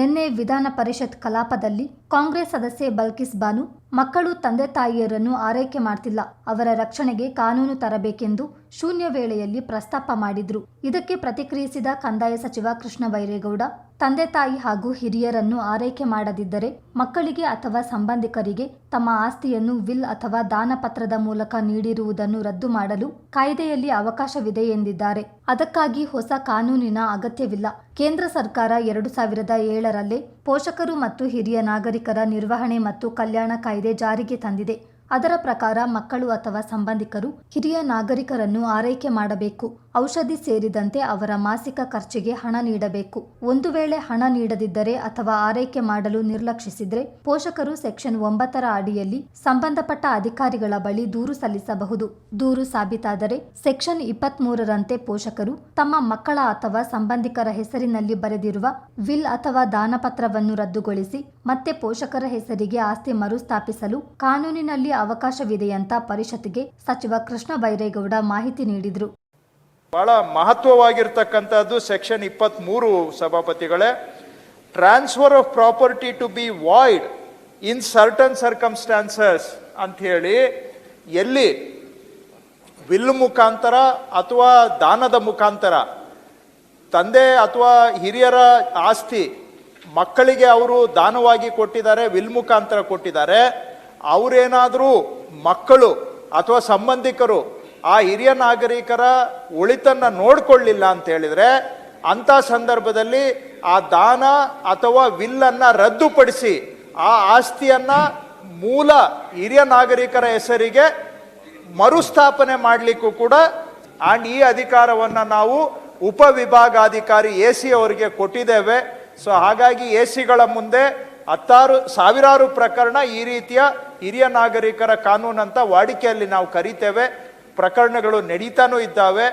ನಿನ್ನೆ ವಿಧಾನ ಪರಿಷತ್ ಕಲಾಪದಲ್ಲಿ ಕಾಂಗ್ರೆಸ್ ಸದಸ್ಯೆ ಬಲ್ಕಿಸ್ ಬಾನು ಮಕ್ಕಳು ತಂದೆ ತಾಯಿಯರನ್ನು ಆರೈಕೆ ಮಾಡ್ತಿಲ್ಲ, ಅವರ ರಕ್ಷಣೆಗೆ ಕಾನೂನು ತರಬೇಕೆಂದು ಶೂನ್ಯ ವೇಳೆಯಲ್ಲಿ ಪ್ರಸ್ತಾಪ ಮಾಡಿದ್ರು. ಇದಕ್ಕೆ ಪ್ರತಿಕ್ರಿಯಿಸಿದ ಕಂದಾಯ ಸಚಿವ ಕೃಷ್ಣ ಬೈರೇಗೌಡ, ತಂದೆ ತಾಯಿ ಹಾಗೂ ಹಿರಿಯರನ್ನು ಆರೈಕೆ ಮಾಡದಿದ್ದರೆ ಮಕ್ಕಳಿಗೆ ಅಥವಾ ಸಂಬಂಧಿಕರಿಗೆ ತಮ್ಮ ಆಸ್ತಿಯನ್ನು ವಿಲ್ ಅಥವಾ ದಾನಪತ್ರದ ಮೂಲಕ ನೀಡಿರುವುದನ್ನು ರದ್ದು ಮಾಡಲು ಕಾಯ್ದೆಯಲ್ಲಿ ಅವಕಾಶವಿದೆ ಎಂದಿದ್ದಾರೆ. ಅದಕ್ಕಾಗಿ ಹೊಸ ಕಾನೂನಿನ ಅಗತ್ಯವಿಲ್ಲ. ಕೇಂದ್ರ ಸರ್ಕಾರ ಎರಡು ಸಾವಿರದ ಏಳರಲ್ಲೇ ಪೋಷಕರು ಮತ್ತು ಹಿರಿಯ ನಾಗರಿಕರ ನಿರ್ವಹಣೆ ಮತ್ತು ಕಲ್ಯಾಣ ಕಾಯ್ದೆ ಜಾರಿಗೆ ತಂದಿದೆ. ಅದರ ಪ್ರಕಾರ ಮಕ್ಕಳು ಅಥವಾ ಸಂಬಂಧಿಕರು ಹಿರಿಯ ನಾಗರಿಕರನ್ನು ಆರೈಕೆ ಮಾಡಬೇಕು. ಔಷಧಿ ಸೇರಿದಂತೆ ಅವರ ಮಾಸಿಕ ಖರ್ಚಿಗೆ ಹಣ ನೀಡಬೇಕು. ಒಂದು ವೇಳೆ ಹಣ ನೀಡದಿದ್ದರೆ ಅಥವಾ ಆರೈಕೆ ಮಾಡಲು ನಿರ್ಲಕ್ಷಿಸಿದರೆ ಪೋಷಕರು ಸೆಕ್ಷನ್ ಒಂಬತ್ತರ ಅಡಿಯಲ್ಲಿ ಸಂಬಂಧಪಟ್ಟ ಅಧಿಕಾರಿಗಳ ಬಳಿ ದೂರು ಸಲ್ಲಿಸಬಹುದು. ದೂರು ಸಾಬೀತಾದರೆ ಸೆಕ್ಷನ್ ಇಪ್ಪತ್ತ್ ಮೂರರಂತೆ ಪೋಷಕರು ತಮ್ಮ ಮಕ್ಕಳ ಅಥವಾ ಸಂಬಂಧಿಕರ ಹೆಸರಿನಲ್ಲಿ ಬರೆದಿರುವ ವಿಲ್ ಅಥವಾ ದಾನಪತ್ರವನ್ನು ರದ್ದುಗೊಳಿಸಿ ಮತ್ತೆ ಪೋಷಕರ ಹೆಸರಿಗೆ ಆಸ್ತಿ ಮರುಸ್ಥಾಪಿಸಲು ಕಾನೂನಿನಲ್ಲಿ ಅವಕಾಶವಿದೆಯಂತ ಪರಿಷತ್ಗೆ ಸಚಿವ ಕೃಷ್ಣ ಬೈರೇಗೌಡ ಮಾಹಿತಿ ನೀಡಿದರು. ಬಹಳ ಮಹತ್ವವಾಗಿರ್ತಕ್ಕಂಥದ್ದು ಸೆಕ್ಷನ್ ಇಪ್ಪತ್ತ್ ಮೂರು ಸಭಾಪತಿಗಳೇ. Transfer of property to be void in certain circumstances ಅಂತ ಹೇಳಿ ಎಲ್ಲಿ ವಿಲ್ ಮುಖಾಂತರ ಅಥವಾ ದಾನದ ಮುಖಾಂತರ ತಂದೆ ಅಥವಾ ಹಿರಿಯರ ಆಸ್ತಿ ಮಕ್ಕಳಿಗೆ ಅವರು ದಾನವಾಗಿ ಕೊಟ್ಟಿದ್ದಾರೆ ವಿಲ್ ಮುಖಾಂತರ ಕೊಟ್ಟಿದ್ದಾರೆ. ಅವರೇನಾದರೂ ಮಕ್ಕಳು ಅಥವಾ ಸಂಬಂಧಿಕರು ಆ ಹಿರಿಯ ನಾಗರಿಕರ ಉಳಿತನ್ನು ನೋಡಿಕೊಳ್ಳಿಲ್ಲ ಅಂತ ಹೇಳಿದ್ರೆ ಅಂತ ಸಂದರ್ಭದಲ್ಲಿ ಆ ದಾನ ಅಥವಾ ವಿಲ್ಲನ್ನು ರದ್ದುಪಡಿಸಿ ಆ ಆಸ್ತಿಯನ್ನ ಮೂಲ ಹಿರಿಯ ನಾಗರಿಕರ ಹೆಸರಿಗೆ ಮರುಸ್ಥಾಪನೆ ಮಾಡಲಿಕ್ಕೂ ಕೂಡ ಆ್ಯಂಡ್ ಈ ಅಧಿಕಾರವನ್ನು ನಾವು ಉಪವಿಭಾಗಾಧಿಕಾರಿ ಎ ಸಿ ಅವರಿಗೆ ಕೊಟ್ಟಿದ್ದೇವೆ. ಸೊ ಹಾಗಾಗಿ ಎ ಸಿಗಳ ಮುಂದೆ ಹತ್ತಾರು ಸಾವಿರಾರು ಪ್ರಕರಣ ಈ ರೀತಿಯ ಹಿರಿಯ ನಾಗರಿಕರ ಕಾನೂನಂತ ವಾಡಿಕೆಯಲ್ಲಿ ನಾವು ಕರಿತೇವೆ. ಪ್ರಕರಣಗಳು ನಡೀತಾನೂ ಇದ್ದಾವೆ.